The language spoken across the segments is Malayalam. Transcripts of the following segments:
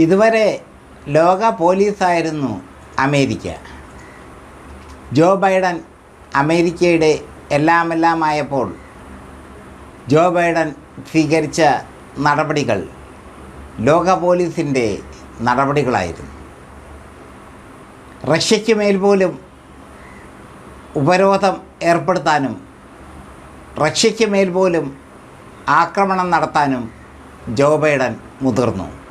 ഇതുവരെ ലോക പോലീസായിരുന്നു അമേരിക്ക. ജോ ബൈഡൻ അമേരിക്കയുടെ എല്ലാമെല്ലാമായപ്പോൾ ജോ ബൈഡൻ സ്വീകരിച്ച നടപടികൾ ലോക പോലീസിന്റെ നടപടികളായിരുന്നു. റഷ്യയ്ക്ക് മേൽ പോലും ഉപരോധം ഏർപ്പെടുത്താനും റഷ്യയ്ക്ക് മേൽ പോലും ആക്രമണം നടത്താനും ജോ ബൈഡൻ മുതിർന്നു.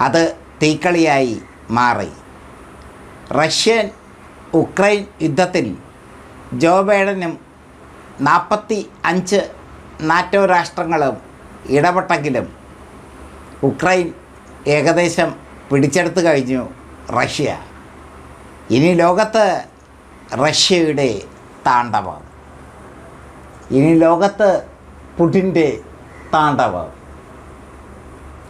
അത് തീക്കളിയായി മാറി. റഷ്യൻ ഉക്രൈൻ യുദ്ധത്തിൽ ജോ ബൈഡനും നാൽപ്പത്തി അഞ്ച് നാറ്റോ രാഷ്ട്രങ്ങളും ഇടപെട്ടെങ്കിലും ഉക്രൈൻ ഏകദേശം പിടിച്ചെടുത്തു കഴിഞ്ഞു റഷ്യ. ഇനി ലോകത്ത് റഷ്യയുടെ താണ്ഡവം. ഇനി ലോകത്ത് പുടിന്റെ താണ്ഡവം.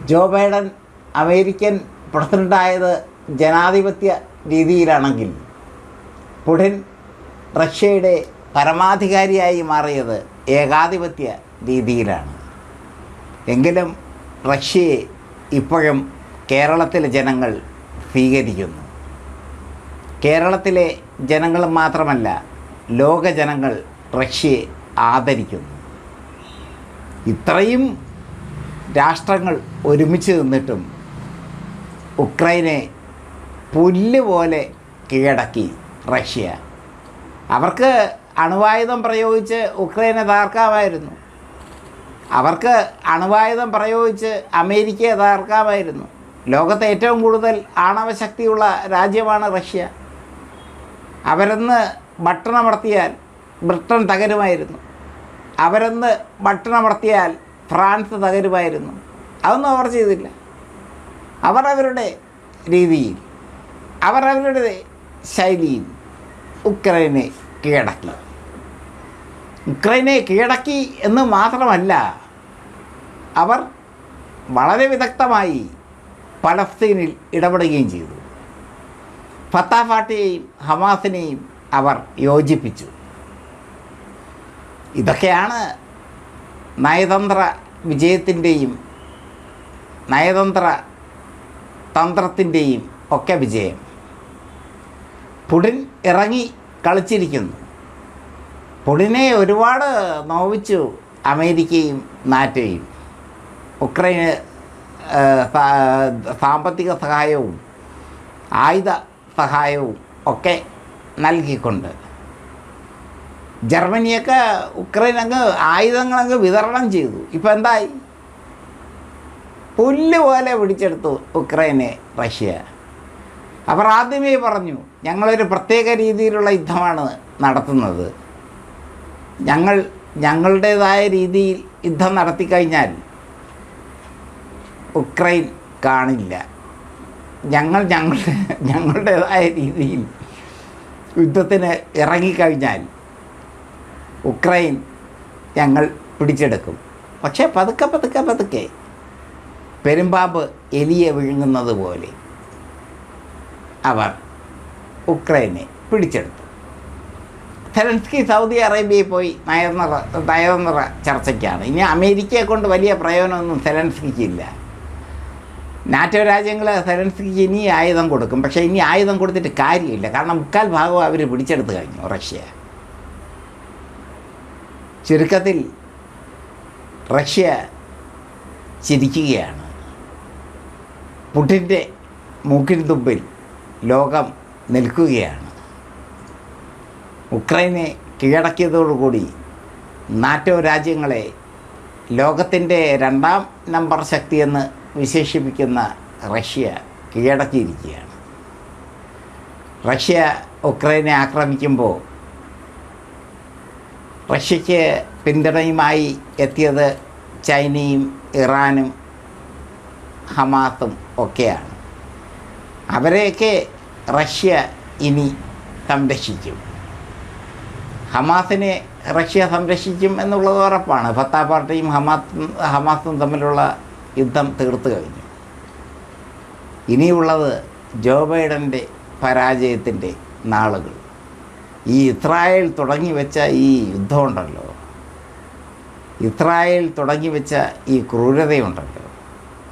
ജോ ബൈഡൻ അമേരിക്കൻ പ്രസിഡന്റായത് ജനാധിപത്യ രീതിയിലാണെങ്കിൽ പുടിൻ റഷ്യയുടെ പരമാധികാരിയായി മാറിയത് ഏകാധിപത്യ രീതിയിലാണ്. എങ്കിലും റഷ്യയെ ഇപ്പോഴും കേരളത്തിലെ ജനങ്ങൾ സ്വീകരിക്കുന്നു. കേരളത്തിലെ ജനങ്ങൾ മാത്രമല്ല ലോക ജനങ്ങൾ റഷ്യയെ ആദരിക്കുന്നു. ഇത്രയും രാഷ്ട്രങ്ങൾ ഒരുമിച്ച് നിന്നിട്ടും ഉക്രൈനെ പുല്ല് പോലെ കീഴടക്കി റഷ്യ. അവർക്ക് അണുവായുധം പ്രയോഗിച്ച് ഉക്രൈനെ തകർക്കാമായിരുന്നു അവർക്ക് അണുവായുധം പ്രയോഗിച്ച് അമേരിക്കയെ തകർക്കാമായിരുന്നു ലോകത്തെ ഏറ്റവും കൂടുതൽ ആണവശക്തിയുള്ള രാജ്യമാണ് റഷ്യ. അവരെന്ന് ഭട്ടണമർത്തിയാൽ ബ്രിട്ടൻ തകരുമായിരുന്നു. അവരെന്ന് ഭട്ടണമർത്തിയാൽ ഫ്രാൻസ് തകരുമായിരുന്നു. അതൊന്നും അവർ ചെയ്തില്ല. അവർ അവരുടെ രീതിയിൽ അവരവരുടെ ശൈലിയിൽ ഉക്രൈനെ കീഴടക്കി. ഉക്രൈനെ കീഴടക്കി എന്ന് മാത്രമല്ല അവർ വളരെ വിദഗ്ധമായി പലസ്തീനിൽ ഇടപെടുകയും ചെയ്തു. ഫത്താ പാർട്ടിയെയും ഹമാസിനെയും അവർ യോജിപ്പിച്ചു. ഇതൊക്കെയാണ് നയതന്ത്ര വിജയത്തിന്റെയും നയതന്ത്ര തന്ത്രത്തിന്റെയും ഒക്കെ വിജയം. പുടിൻ ഇറങ്ങി കളിച്ചിരിക്കുന്നു. പുടിനെ ഒരുപാട് നോവിച്ചു അമേരിക്കയും നാറ്റോയും. ഉക്രൈന് സാമ്പത്തിക സഹായവും ആയുധ സഹായവും ഒക്കെ നൽകിക്കൊണ്ട്. ജർമ്മനിയൊക്കെ ഉക്രൈൻ അങ്ങ് ആയുധങ്ങളങ്ങ് വിതരണം ചെയ്തു. ഇപ്പം എന്തായി? പുല്ല് പോലെ പിടിച്ചെടുത്തു ഉക്രൈനെ റഷ്യ. അവർ ആദ്യമേ പറഞ്ഞു ഞങ്ങളൊരു പ്രത്യേക രീതിയിലുള്ള യുദ്ധമാണ് നടത്തുന്നത്. ഞങ്ങൾ ഞങ്ങളുടേതായ രീതിയിൽ യുദ്ധം നടത്തിക്കഴിഞ്ഞാൽ ഉക്രൈൻ കാണില്ല. ഞങ്ങൾ ഞങ്ങളുടെ ഞങ്ങളുടേതായ രീതിയിൽ യുദ്ധത്തിന് ഇറങ്ങിക്കഴിഞ്ഞാൽ ഉക്രൈൻ ഞങ്ങൾ പിടിച്ചെടുക്കും. പക്ഷേ പതുക്കെ പതുക്കെ പതുക്കെ പെരുമ്പാമ്പ് എലിയെ വിഴുങ്ങുന്നത് പോലെ അവർ ഉക്രൈനെ പിടിച്ചെടുത്തു. സെലൻസ്കി സൗദി അറേബ്യയിൽ പോയി നയതന്ത്ര നയതന്ത്ര ചർച്ചയ്ക്കാണ്. ഇനി അമേരിക്കയെ കൊണ്ട് വലിയ പ്രയോജനമൊന്നും സെലൻസ്കിക്കില്ല. നാറ്റോ രാജ്യങ്ങൾ സെലൻസ്കിക്ക് ഇനി ആയുധം കൊടുക്കും. പക്ഷേ ഇനി ആയുധം കൊടുത്തിട്ട് കാര്യമില്ല. കാരണം മുക്കാൽ ഭാഗവും അവർ പിടിച്ചെടുത്ത് കഴിഞ്ഞു റഷ്യ. ചുരുക്കത്തിൽ റഷ്യ ചിരിക്കുകയാണ്. പുടിന്റെ മൂക്കിൻ തുമ്പിൽ ലോകം നിൽക്കുകയാണ്. ഉക്രൈനെ കീഴടക്കിയതോടുകൂടി നാറ്റോ രാജ്യങ്ങളെ ലോകത്തിന്റെ രണ്ടാം നമ്പർ ശക്തിയെന്ന് വിശേഷിപ്പിക്കുന്ന റഷ്യ കീഴടക്കിയിരിക്കുകയാണ്. റഷ്യ ഉക്രൈനെ ആക്രമിക്കുമ്പോൾ റഷ്യയ്ക്ക് പിന്തുണയുമായി എത്തിയത് ചൈനയും ഇറാനും ഹമാസും ഒക്കെയാണ്. അവരെയൊക്കെ റഷ്യ ഇനി സംരക്ഷിക്കും. ഹമാസിനെ റഷ്യ സംരക്ഷിക്കും എന്നുള്ളത് ഉറപ്പാണ്. ഫത്താ പാർട്ടിയും ഹമാസും ഹമാസും തമ്മിലുള്ള യുദ്ധം തീർത്തു കഴിഞ്ഞു. ഇനിയുള്ളത് ജോ ബൈഡന്റെ പരാജയത്തിന്റെ നാളുകൾ. ഈ ഇസ്രായേൽ തുടങ്ങി വെച്ച ഈ യുദ്ധമുണ്ടല്ലോ. ഇസ്രായേൽ തുടങ്ങി വെച്ച ഈ ക്രൂരതയുണ്ടല്ലോ.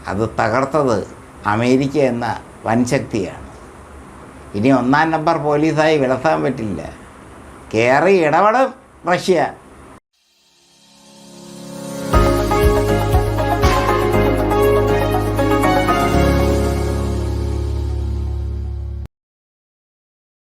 അത് തകർത്തത് അമേരിക്ക എന്ന വൻശക്തിയാണ്. ഇനി ഒന്നാം നമ്പർ പോലീസായി വിളസാൻ പറ്റില്ല. കയറി ഇടപെടും റഷ്യ.